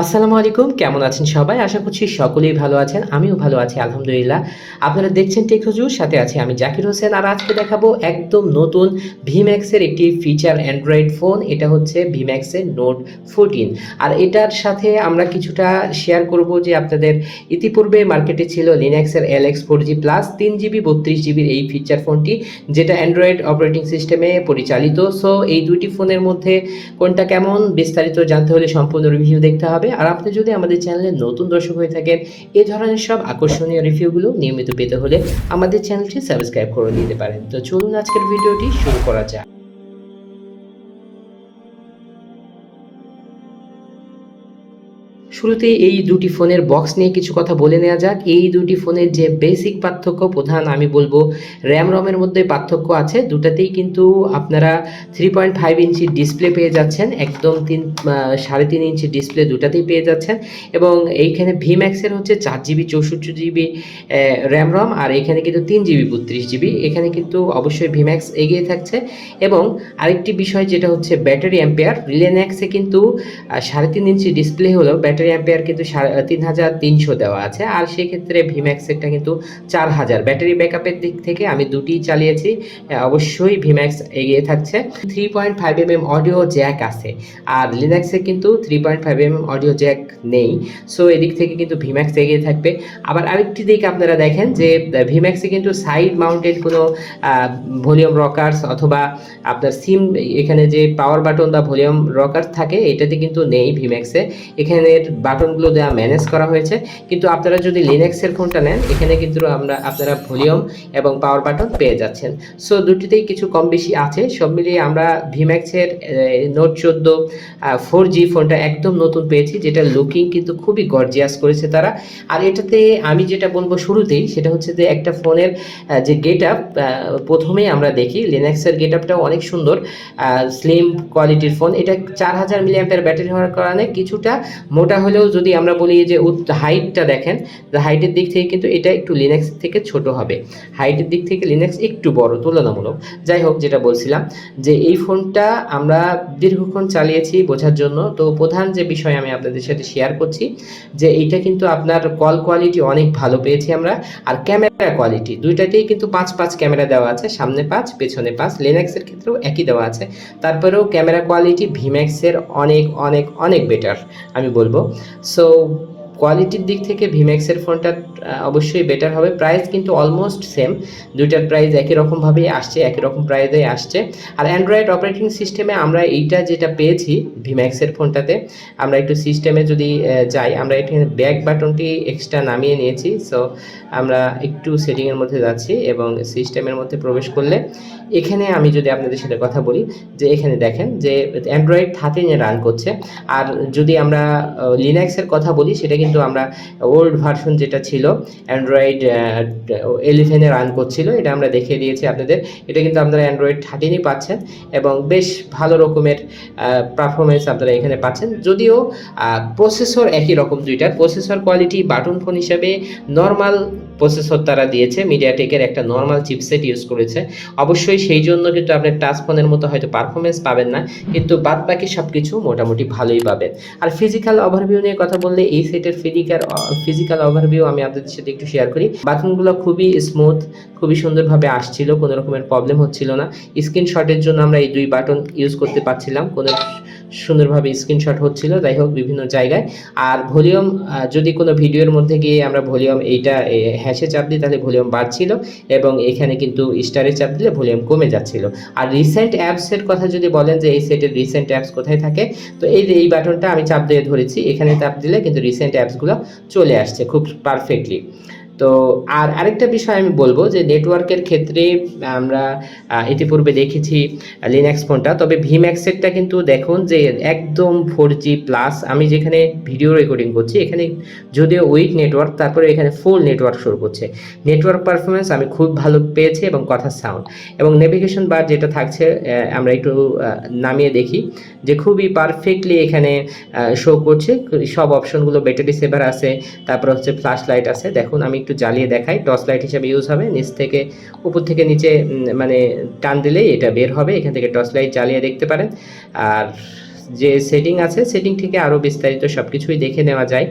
আসসালামু আলাইকুম, কেমন আছেন সবাই? আশা করছি সকলেই ভালো আছেন, আমিও ভালো আছি, আলহামদুলিল্লাহ। আপনারা দেখছেন টেকনোজুর সাথে আছি আমি জাকির হোসেন, আর আজকে দেখাবো একদম নতুন ভিম্যাক্সের একটি ফিচার অ্যান্ড্রয়েড ফোন এটা হচ্ছে ভিম্যাক্সের নোট ফোরটিন আর এটার সাথে আমরা কিছুটা শেয়ার করব যে আপনাদের ইতিপূর্বে মার্কেটে ছিল লিনাক্সের L X four G plus তিন জিবি বত্রিশ জিবির এই ফিচার ফোনটি যেটা অ্যান্ড্রয়েড অপারেটিং সিস্টেমে পরিচালিত। সো এই দুইটি ফোনের মধ্যে কোনটা কেমন, বিস্তারিত জানতে হলে সম্পূর্ণ রিভিউ দেখতে হবে। আর আপনি যদি আমাদের চ্যানেলে নতুন দর্শক হয়ে থাকেন, এ ধরনের সব আকর্ষণীয় রিভিউগুলো নিয়মিত পেতে হলে আমাদের চ্যানেলটি সাবস্ক্রাইব করে নিতে পারেন। তো চলুন আজকের ভিডিওটি শুরু করা যাক। শুরুতে এই দুটি ফোনের বক্স নিয়ে কিছু কথা বলে নেওয়া যাক। এই দুটি ফোনের যে বেসিক পার্থক্য, প্রধান আমি বলব র্যাম রমের মধ্যে পার্থক্য আছে। দুটাতেই কিন্তু আপনারা three point five inch display পেয়ে যাচ্ছেন। একদম তিন সাড়ে তিন ইঞ্চি ডিসপ্লে দুটাতেই পেয়ে যাচ্ছেন। এবং এইখানে ভিম্যাক্সের হচ্ছে চার জিবি চৌষট্টি জিবি র্যাম রম আর এখানে কিন্তু তিন জিবি বত্রিশ জিবি এখানে কিন্তু অবশ্যই ভিম্যাক্স এগিয়ে থাকছে। এবং আরেকটি বিষয় যেটা হচ্ছে ব্যাটারি অ্যাম্পেয়ার রিলেন্যাক্সে কিন্তু সাড়ে তিন ইঞ্চি ডিসপ্লে হলেও ব্যাটারি অ্যাম্পেয়ার কিন্তু তিন হাজার তিনশো দেওয়া আছে। আর সেক্ষেত্রে ভিম্যাক্সেরটা কিন্তু চার হাজার। ব্যাটারি ব্যাকআপের দিক থেকে আমি দুটি চালিয়েছি। অবশ্যই ভিম্যাক্স এগিয়ে থাকছে। Three point five M M audio jack আছে। আর লিনাক্সে কিন্তু three point five M M audio jack নেই। সো এদিক থেকে কিন্তু ভিম্যাক্স এগিয়ে থাকবে। আবার আরেকটি দিক আপনারা দেখেন যে ভিম্যাক্সে কিন্তু সাইড মাউন্টেড কোনো ভলিউম রকার্স অথবা আপনার সিম এখানে যে পাওয়ার বাটন বা ভলিউম রকার থাকে, এটাতে কিন্তু নেই ভিম্যাক্সে এখানের বাটনগুলো দেওয়া ম্যানেজ করা হয়েছে। কিন্তু আপনারা যদি লিনাক্সের ফোনটা নেন, এখানে কিন্তু আমরা আপনারা ভলিউম এবং পাওয়ার বাটন পেয়ে যাচ্ছেন। সো দুটিতেই কিছু কম বেশি আছে। সব মিলিয়ে আমরা ভিম্যাক্সের নোট চোদ্দ ফোর জি ফোনটা একদম নতুন পেয়েছি, যেটা লুকিং কিন্তু খুবই গর্জিয়াস করেছে তারা। আর এটাতে আমি যেটা বলব শুরুতেই, সেটা হচ্ছে যে একটা ফোনের যে গেট আপ প্রথমেই আমরা দেখি লিনাক্সের গেট আপটাও অনেক সুন্দর স্লিম কোয়ালিটির ফোন এটা চার হাজার মিলিয়াম্পের ব্যাটারি হওয়ার কারণে কিছুটা মোটা হলেও যদি আমরা বলি যে হাইটটা দেখেন হাইটের দিক থেকে কিন্তু এটা একটু লিনাক্স থেকে ছোট হবে। হাইটের দিক থেকে লিনাক্স একটু বড়, তুলনামূলক। যাই হোক, যেটা বলছিলাম যে এই ফোনটা আমরা দীর্ঘক্ষণ চালিয়েছি বোঝার জন্য। তো প্রধান যে বিষয় আমি আপনাদের সাথে শেয়ার করছি যে এইটা কিন্তু আপনার কল কোয়ালিটি অনেক ভালো পেয়েছি আমরা। আর ক্যামেরা কোয়ালিটি দুইটাতেই কিন্তু পাঁচ পাঁচ ক্যামেরা দেওয়া আছে, সামনে পাঁচ, পেছনে পাঁচ। লিনাক্সের ক্ষেত্রেও একই দেওয়া আছে। তারপরেও ক্যামেরা কোয়ালিটি ভিম্যাক্সের অনেক অনেক অনেক বেটার আমি বলব। সো কোয়ালিটির দিক থেকে ভিম্যাক্সের ফোনটা অবশ্যই বেটার হবে। প্রাইস কিন্তু অলমোস্ট সেম দুইটার প্রাইস একই রকমভাবেই আসছে, একই রকম প্রাইসেই আসছে। আর অ্যান্ড্রয়েড অপারেটিং সিস্টেমে আমরা এইটা যেটা পেয়েছি ভিম্যাক্সের ফোনটাতে আমরা একটু সিস্টেমে যদি যাই, আমরা এখানে ব্যাক বাটনটি এক্সট্রা নামিয়ে নিয়েছি। সো আমরা একটু সেটিংয়ের মধ্যে যাচ্ছি এবং সিস্টেমের মধ্যে প্রবেশ করলে, এখানে আমি যদি আপনাদের সাথে কথা বলি, যে এখানে দেখেন যে অ্যান্ড্রয়েড থার্টিনে রান করছে। আর যদি আমরা লিনাক্সের কথা বলি, সেটা কিন্তু আমরা ওল্ড ভার্সন যেটা ছিল অ্যান্ড্রয়েড এলিভেনে রান করছিল, এটা আমরা দেখিয়ে দিয়েছি আপনাদের। এটা কিন্তু আপনারা অ্যান্ড্রয়েড থার্টিনই পাচ্ছেন এবং বেশ ভালো রকমের পারফরমেন্স আপনারা এখানে পাচ্ছেন। যদিও প্রসেসর একই রকম দুইটার প্রসেসর কোয়ালিটি বাটন ফোন হিসাবে নর্মাল প্রসেসর তারা দিয়েছে। মিডিয়াটেকের একটা নর্মাল চিপসেট ইউজ করেছে। অবশ্যই সেই জন্য কিন্তু আপনি টাচ ফোনের মতো হয়তো পারফরমেন্স পাবেন না, কিন্তু বাদ বাকি সব কিছু মোটামুটি ভালোই পাবেন। আর ফিজিক্যাল ওভারভিউ নিয়ে কথা বললে এই সেটের ফিজিক্যাল ফিজিক্যাল ওভারভিউ আমি আপনাদের সাথে একটু শেয়ার করি। বাটনগুলো খুবই স্মুথ খুবই সুন্দরভাবে আসছিল, কোনো রকমের প্রবলেম হচ্ছিল না। স্ক্রিনশটের জন্য আমরা এই দুই বাটন ইউজ করতে পারছিলাম, কোনো সুন্দরভাবে স্ক্রিনশট হচ্ছিল, যাই হোক বিভিন্ন জায়গায়। আর ভলিউম যদি কোনো ভিডিওর মধ্যে গিয়ে আমরা ভলিউম এইটা হ্যাশে চাপ দিই, তাহলে ভলিউম বাড়ছিল এবং এখানে কিন্তু স্টারে চাপ দিলে ভলিউম কমে যাচ্ছিল। আর রিসেন্ট অ্যাপসের কথা যদি বলেন যে, এই সেটের রিসেন্ট অ্যাপস কোথায় থাকে, তো এই যে, এই বাটনটা আমি চাপ দিয়ে ধরেছি, এখানে চাপ দিলে কিন্তু রিসেন্ট অ্যাপসগুলো চলে আসছে খুব পারফেক্টলি তো আর আরেকটা বিষয় আমি বলব যে নেটওয়ার্কের ক্ষেত্রে আমরা ইতিপূর্বে দেখেছি লিনাক্স ফোনটা তবে ভিম্যাক্সেরটা কিন্তু দেখুন যে একদম ফোর জি প্লাস আমি যেখানে ভিডিও রেকর্ডিং করছি, এখানে যদিও উইক নেটওয়ার্ক তারপরে এখানে ফুল নেটওয়ার্ক শুরু করছে। নেটওয়ার্ক পারফরমেন্স আমি খুব ভালো পেয়েছি এবং কথা সাউন্ড এবং নেভিগেশন বার যেটা থাকছে আমরা একটু নামিয়ে দেখি যে খুবই পারফেক্টলি এখানে শো করছে। সব অপশনগুলো ব্যাটারি সেভার আছে, তারপর হচ্ছে ফ্ল্যাশ লাইট আছে। দেখুন, আমি জ্বালিয়ে দেখাই। টর্চ লাইট হিসাবে ইউজ হবে। নিচ থেকে উপর থেকে নিচে মানে টান দিলেই এটা বের হবে। এখান থেকে টর্চ লাইট জ্বালিয়ে দেখতে পারেন। আর যে সেটিং আছে সেটিং থেকে আরও বিস্তারিত সব কিছুই দেখে নেওয়া যায়।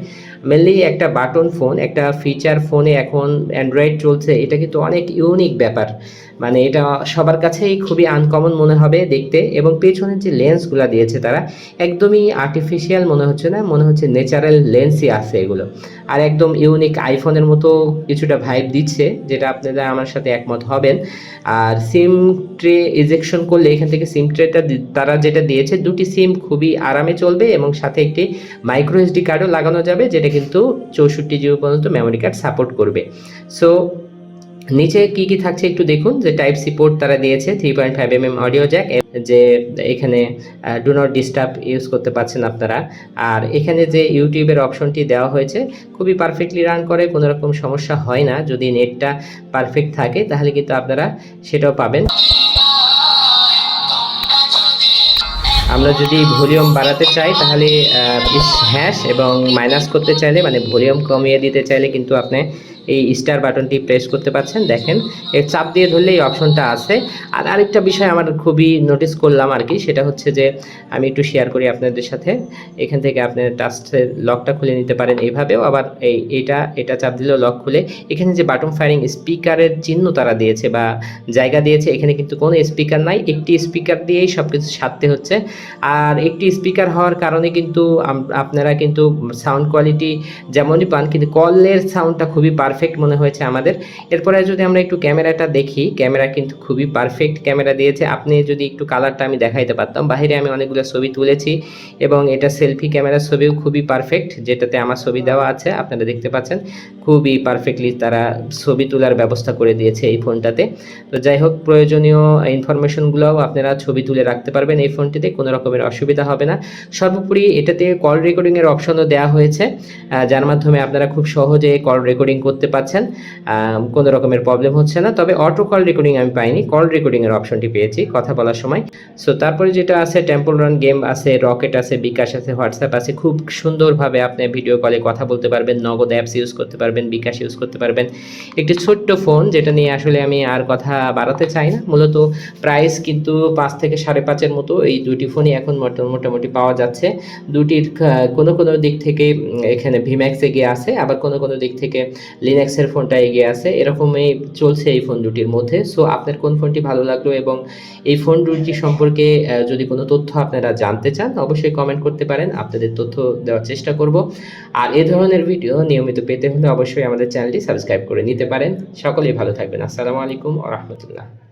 মেনলি একটা বাটন ফোন একটা ফিচার ফোনে এখন অ্যান্ড্রয়েড চলছে। এটা কিন্তু অনেক ইউনিক ব্যাপার। মানে এটা সবার কাছেই খুবই আনকমন মনে হবে দেখতে এবং পেছনের যে লেন্সগুলো দিয়েছে তারা একদমই আর্টিফিশিয়াল মনে হচ্ছে না, মনে হচ্ছে ন্যাচারাল লেন্সই আছে এগুলো। আর একদম ইউনিক আইফোনের মতো কিছুটা ভাইব দিচ্ছে, যেটা আপনারা আমার সাথে একমত হবেন। আর সিম ট্রে ইজেকশন করলে এখান থেকে সিম ট্রেটা তারা যেটা দিয়েছে, দুটি সিম খুবই আরামে চলবে এবং সাথে একটি মাইক্রো এসডি কার্ডও লাগানো যাবে, যেটা কিন্তু চৌষট্টি জিবি পর্যন্ত মেমোরি কার্ড সাপোর্ট করবে। সো নিচে কি কি থাকছে একটু দেখুন, যে টাইপ সি পোর্ট তারা দিয়েছে three point five M M audio jack যে এখানে ডু নট ডিস্টার্ব ইউজ করতে পারছেন আপনারা। আর এখানে যে ইউটিউবের অপশনটি দেওয়া হয়েছে, খুবই পারফেক্টলি রান করে, কোনো রকম সমস্যা হয় না। যদি নেটটা পারফেক্ট থাকে, তাহলে কিন্তু আপনারা সেটাও পাবেন। আমরা যদি ভলিউম বাড়াতে চাই, তাহলে হ্যাশ এবং মাইনাস করতে চাইলে মানে ভলিউম কমিয়ে দিতে চাইলে কিন্তু আপনি এই স্টার বাটনটি প্রেস করতে পারছেন, দেখেন। এর চাপ দিয়ে ধরলে এই অপশনটা আছে। আর আরেকটা বিষয় আমার খুবই নোটিস করলাম আর কি, সেটা হচ্ছে যে আমি একটু শেয়ার করি আপনাদের সাথে। এখান থেকে আপনি টাচের লকটা খুলে নিতে পারেন এইভাবেও আবার এই, এটা এটা চাপ দিলেও লক খুলে। এখানে যে বাটন ফায়ারিং স্পিকারের চিহ্ন তারা দিয়েছে বা জায়গা দিয়েছে, এখানে কিন্তু কোনো স্পিকার নাই। একটি স্পিকার দিয়েই সব কিছু সারতে হচ্ছে। আর একটি স্পিকার হওয়ার কারণে কিন্তু আপনারা কিন্তু সাউন্ড কোয়ালিটি যেমনই পান, কিন্তু কলের সাউন্ডটা খুবই পারফেক্ট মনে হয়েছে আমাদের। এরপরে যদি আমরা একটু ক্যামেরাটা দেখি, ক্যামেরা কিন্তু খুবই পারফেক্ট ক্যামেরা দিয়েছে। আপনি যদি একটু কালারটা আমি দেখাইতে পারতাম বাইরে আমি অনেকগুলো ছবি তুলেছি এবং এটা সেলফি ক্যামেরার ছবিও খুবই পারফেক্ট যেটাতে আমার ছবি দেওয়া আছে, আপনারা দেখতে পাচ্ছেন। খুবই পারফেক্টলি তারা ছবি তোলার ব্যবস্থা করে দিয়েছে এই ফোনটাতে। তো যাই হোক, প্রয়োজনীয় ইনফরমেশনগুলোও আপনারা ছবি তুলে রাখতে পারবেন এই ফোনটিতে, কোনো রকমের অসুবিধা হবে না। সর্বোপরি এটাতে কল রেকর্ডিংয়ের অপশনও দেওয়া হয়েছে যার মাধ্যমে আপনারা খুব সহজে কল রেকর্ডিং করতে পারছেন আহ, কোনো রকমের প্রবলেম হচ্ছে না। তবে অটো কল রেকর্ডিং আমি পাইনি কল রেকর্ডিংয়ের অপশনটি পেয়েছি কথা বলার সময়। সো তারপরে যেটা আছে টেম্পল রান গেম আছে রকেট আছে বিকাশ আছে হোয়াটসঅ্যাপ আছে খুব সুন্দরভাবে আপনি ভিডিও কলে কথা বলতে পারবেন নগদ অ্যাপস ইউজ করতে পারবেন বিকাশ ইউজ করতে পারবেন। একটি ছোট্ট ফোন যেটা নিয়ে আসলে আমি আর কথা বাড়াতে চাই না। মূলত প্রাইস কিন্তু পাঁচ থেকে সাড়ে পাঁচের মতো এই দুটি ফোনই এখন মোটা- মোটামুটি পাওয়া যাচ্ছে। দুটির কোনো কোনো দিক থেকে এখানে ভিম্যাক্স গিয়ে আছে আবার কোনো কোনো দিক থেকে লিনাক্সের ফোনটা এগিয়ে আছে। এরকমই চলছে এই ফোন দুটির মধ্যে। সো আপনার কোন ফোনটি ভালো লাগল এবং এই ফোন দুটি সম্পর্কে যদি কোনো তথ্য আপনারা জানতে চান, অবশ্যই কমেন্ট করতে পারেন। আপনাদের তথ্য দেওয়ার চেষ্টা করব। আর এ ধরনের ভিডিও নিয়মিত পেতে হলে অবশ্যই আমাদের চ্যানেলটি সাবস্ক্রাইব করে নিতে পারেন। সকলেই ভালো থাকবেন। আসসালামু আলাইকুম আ রহমতুল্লাহ।